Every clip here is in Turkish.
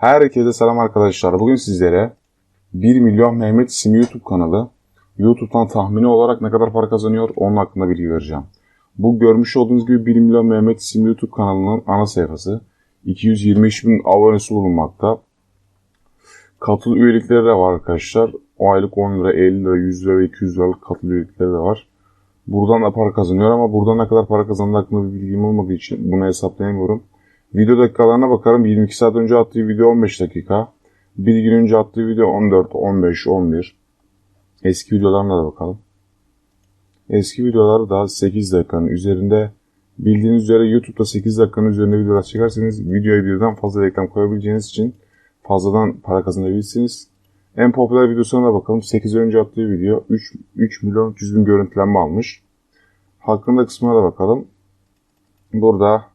Herkese selam arkadaşlar. Bugün sizlere 1 milyon Mehmet isimli YouTube kanalı YouTube'dan tahmini olarak ne kadar para kazanıyor onun hakkında bilgi vereceğim. Bu görmüş olduğunuz gibi 1 milyon Mehmet isimli YouTube kanalının ana sayfası. 223 bin abonesi bulunmakta. Katıl üyelikleri de var arkadaşlar. O aylık 10 lira, 50 lira, 100 lira ve 200 liralık katıl üyelikleri de var. Buradan da para kazanıyor ama buradan ne kadar para kazandığı hakkında bir bilgim olmadığı için bunu hesaplayamıyorum. Video dakikalarına bakarım. 22 saat önce attığı video 15 dakika. Bir gün önce attığı video 14, 15, 11. Eski videolarına da bakalım. Eski videoları da 8 dakikanın üzerinde. Bildiğiniz üzere YouTube'da 8 dakikanın üzerinde videolar çekerseniz videoya birden fazla reklam koyabileceğiniz için fazladan para kazanabilirsiniz. En popüler videosuna da bakalım. 8 ay önce attığı video 3, 3 milyon 300 bin görüntülenme almış. Hakkında kısmına da bakalım. Burada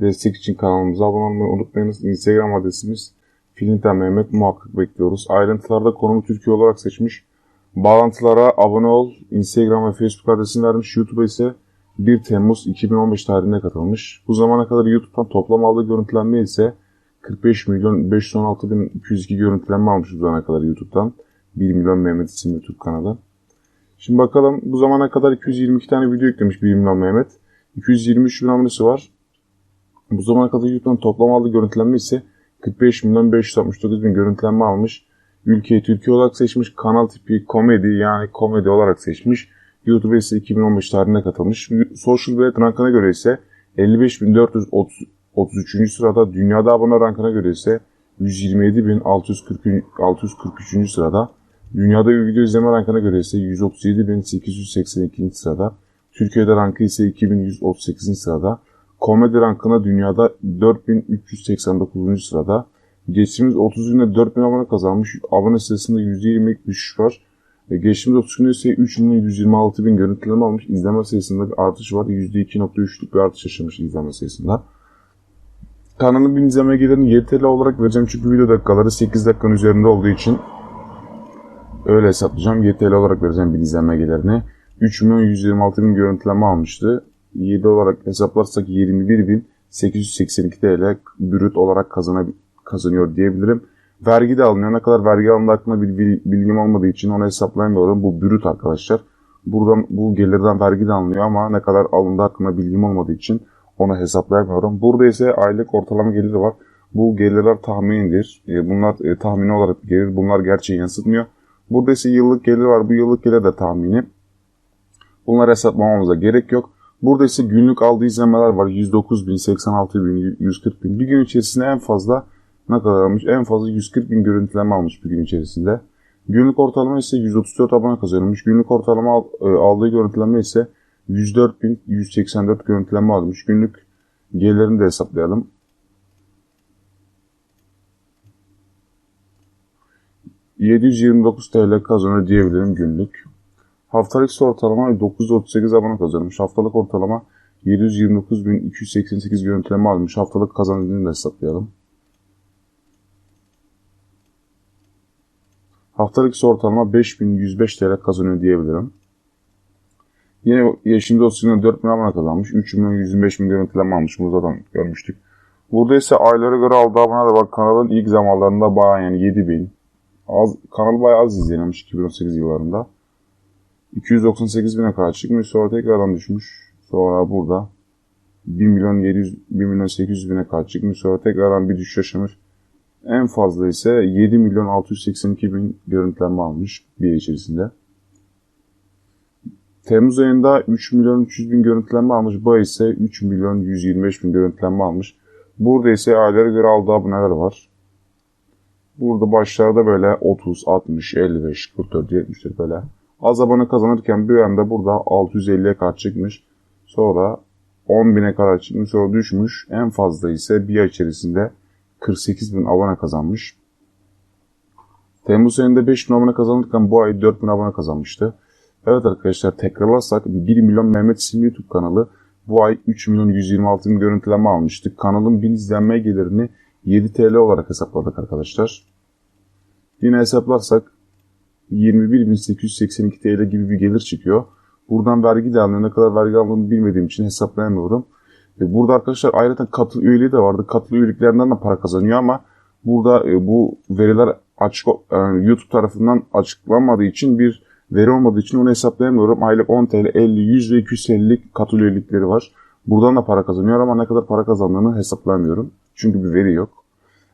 destek için kanalımıza abone olmayı unutmayınız. Instagram adresimiz Filinten Mehmet muhakkak bekliyoruz. Ayrıntılarda konumu Türkiye olarak seçmiş. Bağlantılara abone ol. Instagram ve Facebook adresini vermiş. YouTube'a ise 1 Temmuz 2015 tarihinde katılmış. Bu zamana kadar YouTube'dan toplam aldığı görüntülenme ise 45 milyon 516 bin 202 görüntülenme almış bu zamana kadar YouTube'dan. 1 milyon Mehmet isimli YouTube kanalı. Şimdi bakalım bu zamana kadar 222 tane video yüklemiş 1 milyon Mehmet. 223 bin abonesi var. Bu zamana kadar YouTube'dan toplam aldığı görüntülenme ise 45 milyon 569 bin görüntülenme almış. Ülkeyi Türkiye olarak seçmiş. Kanal tipi komedi yani komedi olarak seçmiş. YouTube ise 2015 tarihine katılmış. Social Blade rankına göre ise 55.433. sırada. Dünyada abone rankına göre ise 127.643. sırada. Dünyada video izleme rankına göre ise 137.882. sırada. Türkiye'de rankı ise 2138. sırada. Komedi rankına dünyada 4389. sırada. Geçtiğimiz 30 günde 4000 abone kazanmış. Abone sayısında %20'lik düşüş var. E, geçtiğimiz 30 günde ise 3 milyon 126 bin görüntüleme almış. İzleme sayısında bir artış var. %2.3'lük bir artış yaşamış izleme sayısında. Kanalın bin izleme gelirini 7 TL olarak vereceğim çünkü video dakikaları 8 dakikanın üzerinde olduğu için öyle hesaplayacağım. 7 TL olarak vereceğim bin izleme gelirini. 3 milyon 126 bin görüntüleme almıştı. 7 olarak hesaplarsak 21.882 TL brüt olarak kazana, kazanıyor diyebilirim. Vergi de alınıyor. Ne kadar vergi alındığı hakkında bir bilgim olmadığı için onu hesaplayamıyorum. Bu brüt arkadaşlar. Buradan bu gelirden vergi de alınıyor ama ne kadar alındığı hakkında bilgim olmadığı için onu hesaplayamıyorum. Burada ise aylık ortalama geliri var. Bu gelirler tahminidir. Bunlar e, tahmini olarak gelir. Bunlar gerçeği yansıtmıyor. Burada ise yıllık gelir var. Bu yıllık gelir de tahmini. Bunları hesaplamamıza gerek yok. Burada ise günlük aldığı izlemeler var. 109 bin, 86 bin, 140 bin. Bir gün içerisinde en fazla ne kadar almış? En fazla 140 bin görüntüleme almış bir gün içerisinde. Günlük ortalama ise 134 abone kazanmış. Günlük ortalama e, aldığı görüntüleme ise 104 bin, 184 görüntüleme almış. Günlük gelirini de hesaplayalım. ...729 TL kazanıyor diyebilirim günlük. Haftalık ortalama 938 abone kazanmış. Haftalık ortalama 729.288 görüntüleme almış. Haftalık kazancını da hesaplayalım. Haftalık ortalama 5105 TL kazanıyor diyebilirim. Yine yaşında olsun 4 milyon abone kazanmış. 3 milyon 125 bin görüntüleme almış. Bunu zaten görmüştük. Burada ise aylara göre aldığı abone de bak kanalın ilk zamanlarında bayağı yani 7 bin. Az, kanal bayağı az izlenmiş 2018 yıllarında. 298 bine kadar çıkmış sonra tekrardan düşmüş. Sonra burada 1 milyon 700 1 milyon 800 bine kadar çıkmış sonra tekrardan bir düşüş yaşamış. En fazla ise 7 milyon 682 bin görüntülenme almış bir ay içerisinde. Temmuz ayında 3 milyon 300 bin görüntülenme almış. Bu ay ise 3 milyon 125 bin görüntülenme almış. Burada ise aylara göre aldığı aboneler var. Burada başlarda böyle 30, 60, 55, 44, 74 böyle az abone kazanırken bir anda burada 650'ye kadar çıkmış. Sonra 10.000'e kadar çıkmış sonra düşmüş. En fazla ise bir ay içerisinde 48 bin abone kazanmış. Temmuz ayında 5 bin abone kazanırken bu ay 4 bin abone kazanmıştı. Evet arkadaşlar tekrarlarsak 1 milyon Mehmet isimli YouTube kanalı bu ay 3 milyon 126 bin görüntüleme almıştık. Kanalın 1000 izlenme gelirini 7 TL olarak hesapladık arkadaşlar. Yine hesaplarsak 21.882 TL gibi bir gelir çıkıyor. Buradan vergi de alınıyor. Ne kadar vergi aldığını bilmediğim için hesaplayamıyorum. Burada arkadaşlar ayrıca katıl üyeliği de vardı. Katıl üyeliklerinden de para kazanıyor ama Burada e, bu veriler açık e, YouTube tarafından açıklanmadığı için bir veri olmadığı için onu hesaplayamıyorum. Aylık 10 TL, 50, 100 ve 250'lik katıl üyelikleri var. Buradan da para kazanıyor ama ne kadar para kazandığını hesaplamıyorum. Çünkü bir veri yok.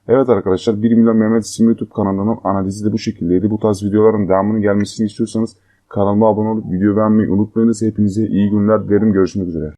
Evet arkadaşlar 1 milyon Mehmet isimli YouTube kanalının analizi de bu şekildeydi. Bu tarz videoların devamının gelmesini istiyorsanız kanalıma abone olup video beğenmeyi unutmayınız. Hepinize iyi günler dilerim. Görüşmek üzere.